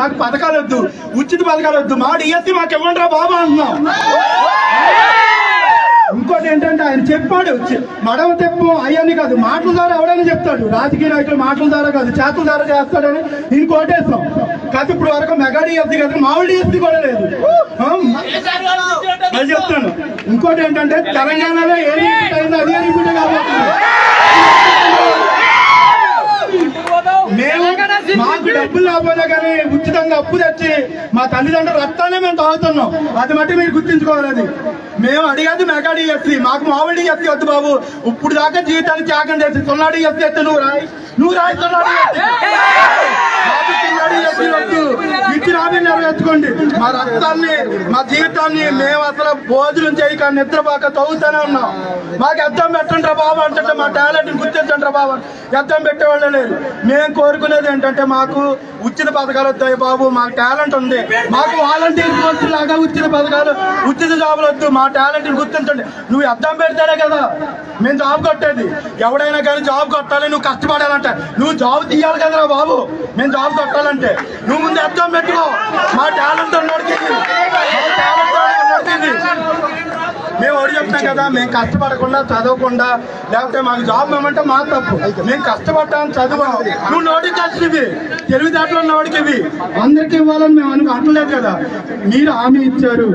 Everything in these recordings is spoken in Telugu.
మాకు పథకాలు వద్దు ఉచిత పథకాలు వద్దు. మా డిఎస్సి మాకు ఇవ్వండి రా బాబా అంటున్నాం. ఇంకోటి ఏంటంటే ఆయన చెప్పాడు మడవ తెప్పు అయ్యని కాదు మాటల ద్వారా ఎవడని చెప్తాడు. రాజకీయ నాయకులు మాటల ద్వారా కాదు చేతుల ద్వారా చేస్తాడని నేను కోటేస్తాం. కాదు ఇప్పుడు వరకు మెగా డిఎస్సి కాదు మామూలు డిఎస్సి కూడా లేదు. అది చెప్తాను. ఇంకోటి ఏంటంటే తెలంగాణలో ఏ అయిందో అదే రిపీట్ కాబోతుంది మేము మాకు డబ్బులు రాకపోయినా కానీ ఉచితంగా అప్పు తెచ్చి మా తల్లిదండ్రుల రక్తాన్ని మేము తాగుతున్నాం. అది మట్టి మీరు గుర్తించుకోవాలి. అది మేము అడిగేది మెగాడి డిఎస్సి మాకు మామూలు డిఎస్సి వద్దు బాబు. ఇప్పుడు దాకా జీవితాన్ని త్యాగం చేసి సున్నాడు డిఎస్సి నువ్వు రాయి. నువ్వు రాయి సున్నా నెరవేర్చుకోండి మా రక్తాన్ని మా జీవితాన్ని మేము అసలు భోజనం చేయక నిద్రపోక తవ్వుతూనే ఉన్నాం. మాకు అద్దం పెట్టండి బాబు అంటే మా టాలెంట్ గుర్తించండి బాబు అద్దం పెట్టేవాళ్ళు లేదు మేము కోరుకునేది ఏంటంటే మాకు ఉచిత పథకాలు వద్దాయి బాబు. మాకు టాలెంట్ ఉంది. మాకు వాలంటీర్ పోస్ట్ లాగా ఉచిత పథకాలు ఉచిత జాబులు వద్దు. మా టాలెంట్ గుర్తించండి. నువ్వు అర్థం పెడితేనే కదా. మేము జాబ్ కొట్టేది. ఎవడైనా కానీ జాబ్ కొట్టాలి నువ్వు కష్టపడాలంటే. నువ్వు జాబ్ తీయాలి కదరా బాబు. మేము జాబ్ కొట్టాలంటే. నువ్వు ముందు అర్థం పెట్టుకో. మా టాలెంట్ ఉన్నోడికి. మా టాలెంట్ ఉన్నోడికి ఇది. మేము ఒకటి చెప్తాం కదా మేము కష్టపడకుండా చదవకుండా లేకపోతే మాకు జాబ్ ఇవ్వమంటే మా తప్పు. మేము కష్టపడ్డాను చదువు. నువ్వు నోటి ఖర్చు ఇవి తెలివితేటలు ఉన్నవాడికి ఇవి అందరికి ఇవ్వాలని మేము అనుకు అంటలేదు కదా. మీరు హామీ ఇచ్చారు.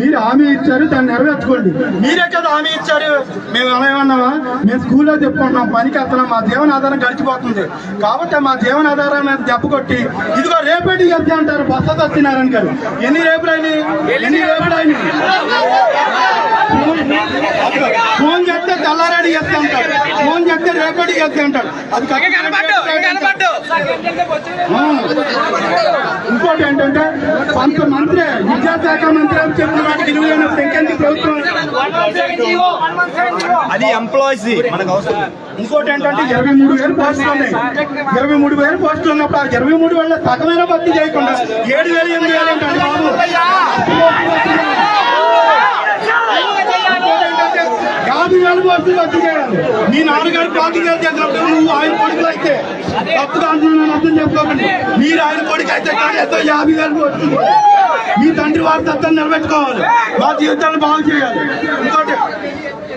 మీరు హామీ ఇచ్చారు దాన్ని నెరవేర్చుకోండి. మీరే కదా హామీ ఇచ్చారు. మేము ఏమన్నామా? మేము స్కూల్లో చెప్పుకుంటున్నాం పనికి వస్తున్నాం మా జీవనాధారం గడిచిపోతుంది. కాబట్టి మా జీవనాధారం మీద దెబ్బ కొట్టి ఇదిగో రేపటి చెప్తే అంటారు బస్సు సత్యనారాయణ గారు. ఎన్ని రేపులైనవి ఎన్ని రేపులైనవి ఫోన్ చేస్తే తెల్లారాడి చేస్తే అంటాడు. ఫోన్ చేస్తే రేపటి చేస్తే అంటాడు. అది. ఇంకోటి ఏంటంటే కొంత మంత్రి విద్యాశాఖ మంత్రి అని చెప్పిన వాటికి విలువైనప్పుడు ఇంకెందుకు ప్రభుత్వం? అది ఎంప్లాయీస్ మనకు అవసరం ఇంకోటి ఏంటంటే ఇరవై మూడు వేలు పోస్టులు ఉన్నాయి. ఇరవై మూడు వేలు పోస్టులు ఉన్నప్పుడు ఆ ఇరవై మూడు వేల సగమైన భర్తీ చేయకుండా ఏడు వేలు ఎనిమిది వేలు ఏంటంటే బాబు ఇంకోటి ఏంటంటే యాభై రద్దు పోస్టులు చేయాలి. మీ నాన్నగారు పార్టీ చేసినప్పుడు నువ్వు ఆయన కొడుకులు అయితే తప్పుగా అంటున్నాను అర్థం చేసుకోకండి. మీరు ఆయన కొడుకు అయితే కాదు యాభై వేలు పోస్టులు మీ తండ్రి వారి తత్వాన్ని నిలబెట్టుకోవాలి. మా జీవితాన్ని బాగు చేయాలి. ఇంకోటి